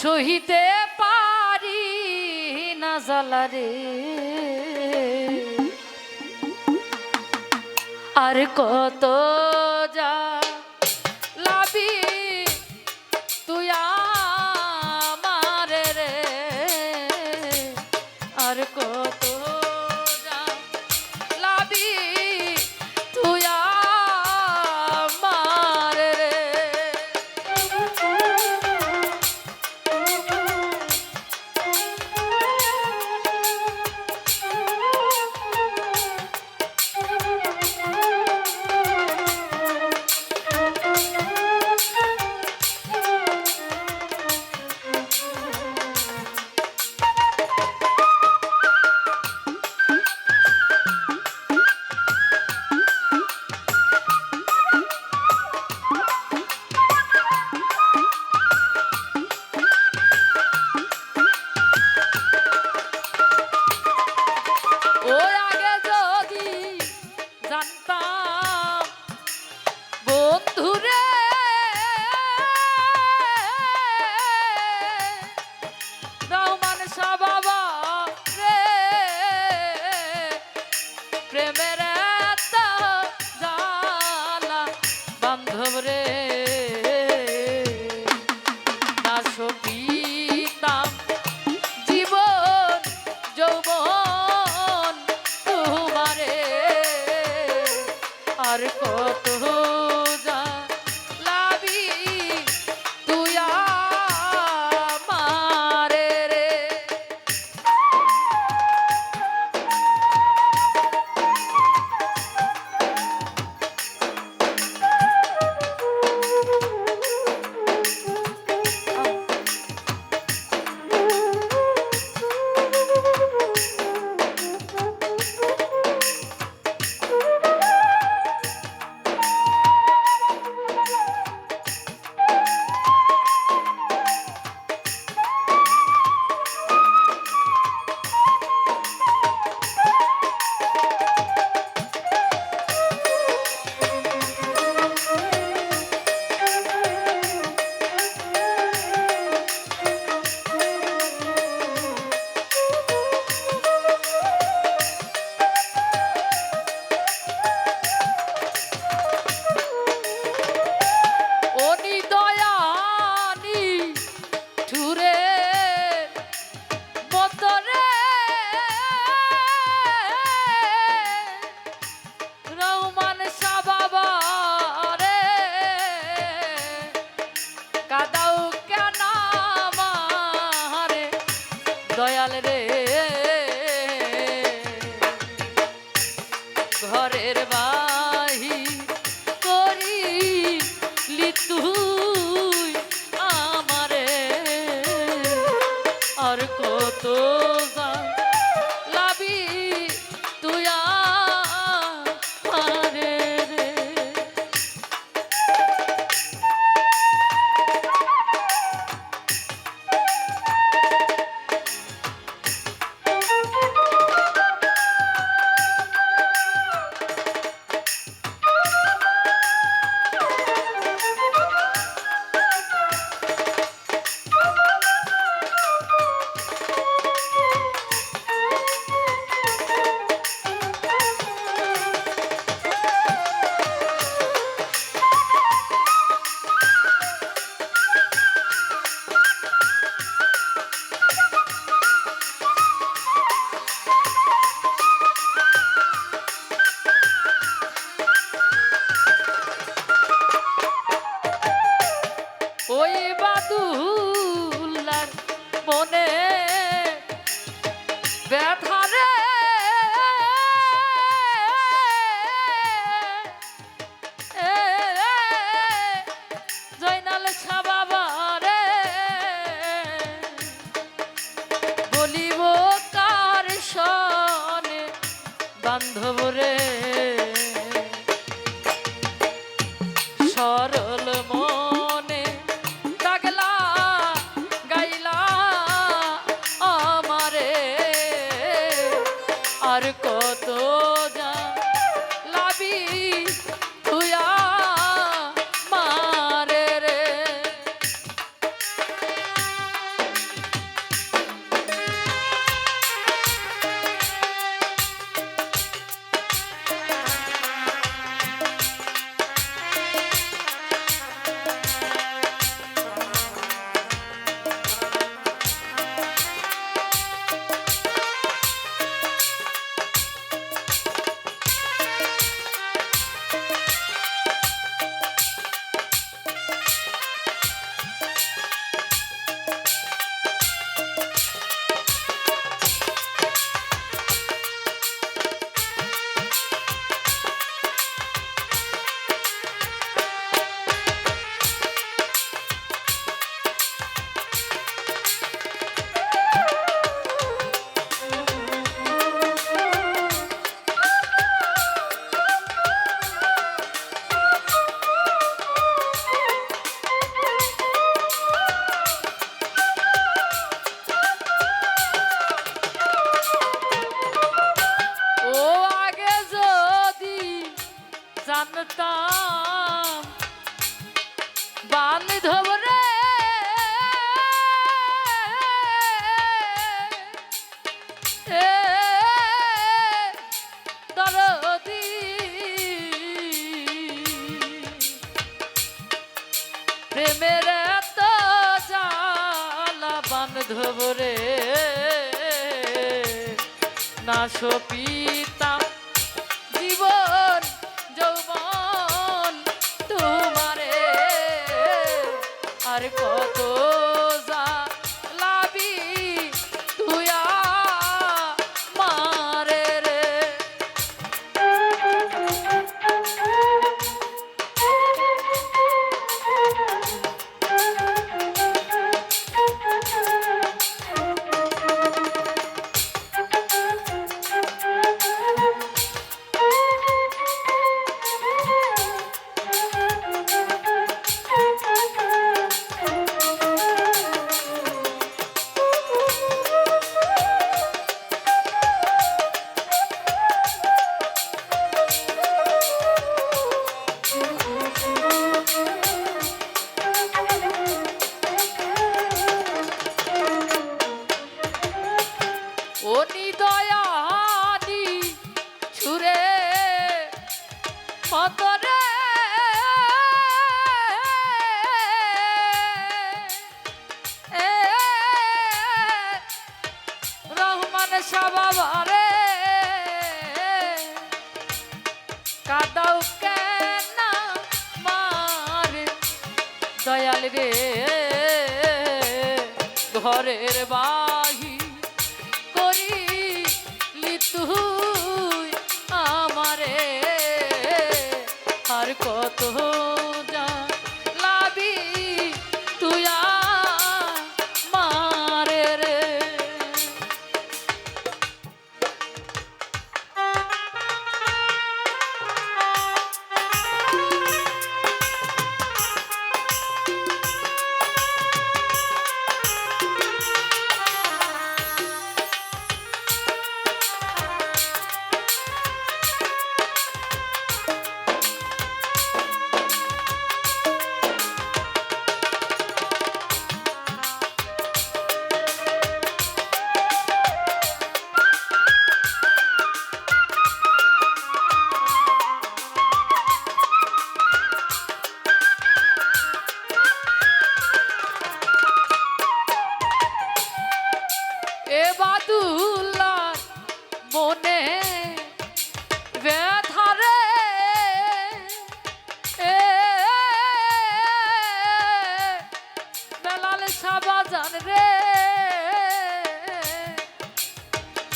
সহিতে পারি না জ্বালারে আর কত আর কত দয়াল রে। আর জানতাম। বান্ধব রে। প্রেমের এত জালা বান্ধব রে। না সপিতাম ও নিদয়ানি ছুরে মতরে এ রহমান সাবাবারে। কাদাও কেন মার দয়াল রে? ঘরের বাহি কত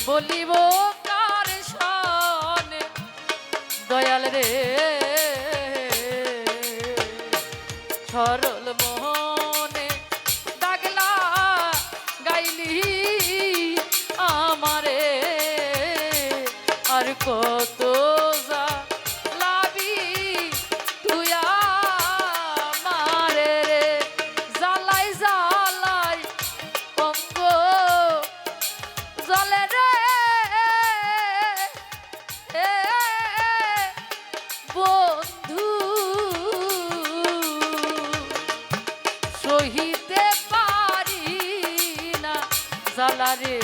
বলিব কার সনে দয়াল রে। সরল মোহনে দাগলা গাইলি আমারে। আর কত সহিতে পারি না জালারে